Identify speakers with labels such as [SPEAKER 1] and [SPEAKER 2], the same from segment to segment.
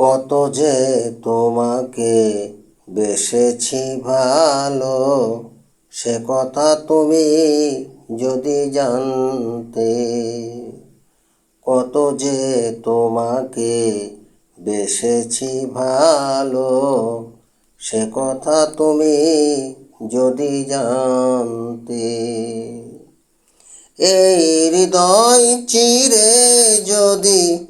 [SPEAKER 1] কত যে তোমাকে বেসেছি ভালো, সে কথা তুমি যদি জানতে, কত যে তোমাকে বেসেছি ভালো, সে কথা তুমি যদি জানতে। এই হৃদয় চিরে যদি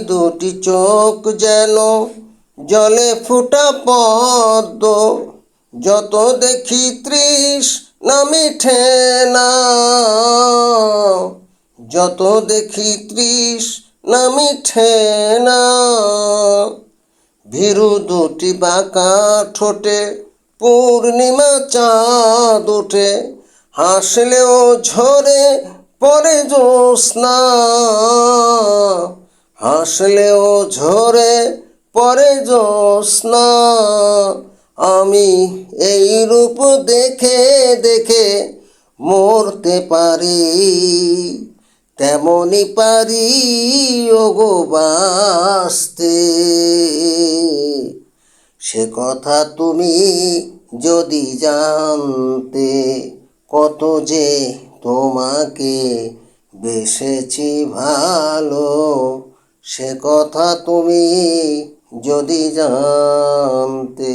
[SPEAKER 1] দুটি চোখ যেন জলে ফুটা পদ্ম। যত দেখি ত্রিশ না মিঠে না। যত দেখি ত্রিশ না মিঠে না। ভীরু দুটি বাঁকা ঠোঁটে, পূর্ণিমা চাঁদ ওঠে। হাসলেও ঝরে পরে জ্যোৎস্না। হাসলেও ঝরে পরে জ্যোৎস্না। আমি এই রূপ দেখে দেখে মরতে পারি। তেমনি পারি ওগো বাঁচতে। সে কথা তুমি যদি জানতে, কত যে তোমাকে বেসেছি ভালো। সে কথা তুমি যদি জানতে।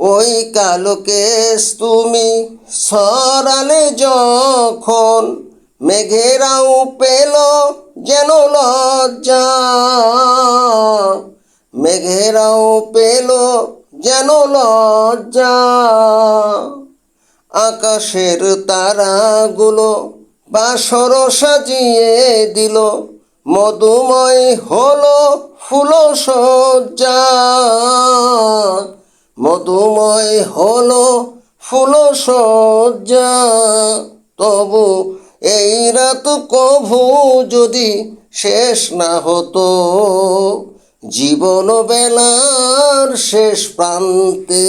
[SPEAKER 1] ওই কালো কেস তুমি সরালে যখন মেঘেরাও পেল যেন লজ্জা। মেঘেরাও পেল যেন লজ্জা। আকাশের তারাগুলো বাসর সাজিয়ে দিল, মধুময় হলো ফুল সজ্জা। মধুময় হলো ফুল সজ্জা। তবু এই রাত কভু যদি শেষ না হতো জীবন বেলার শেষ প্রান্তে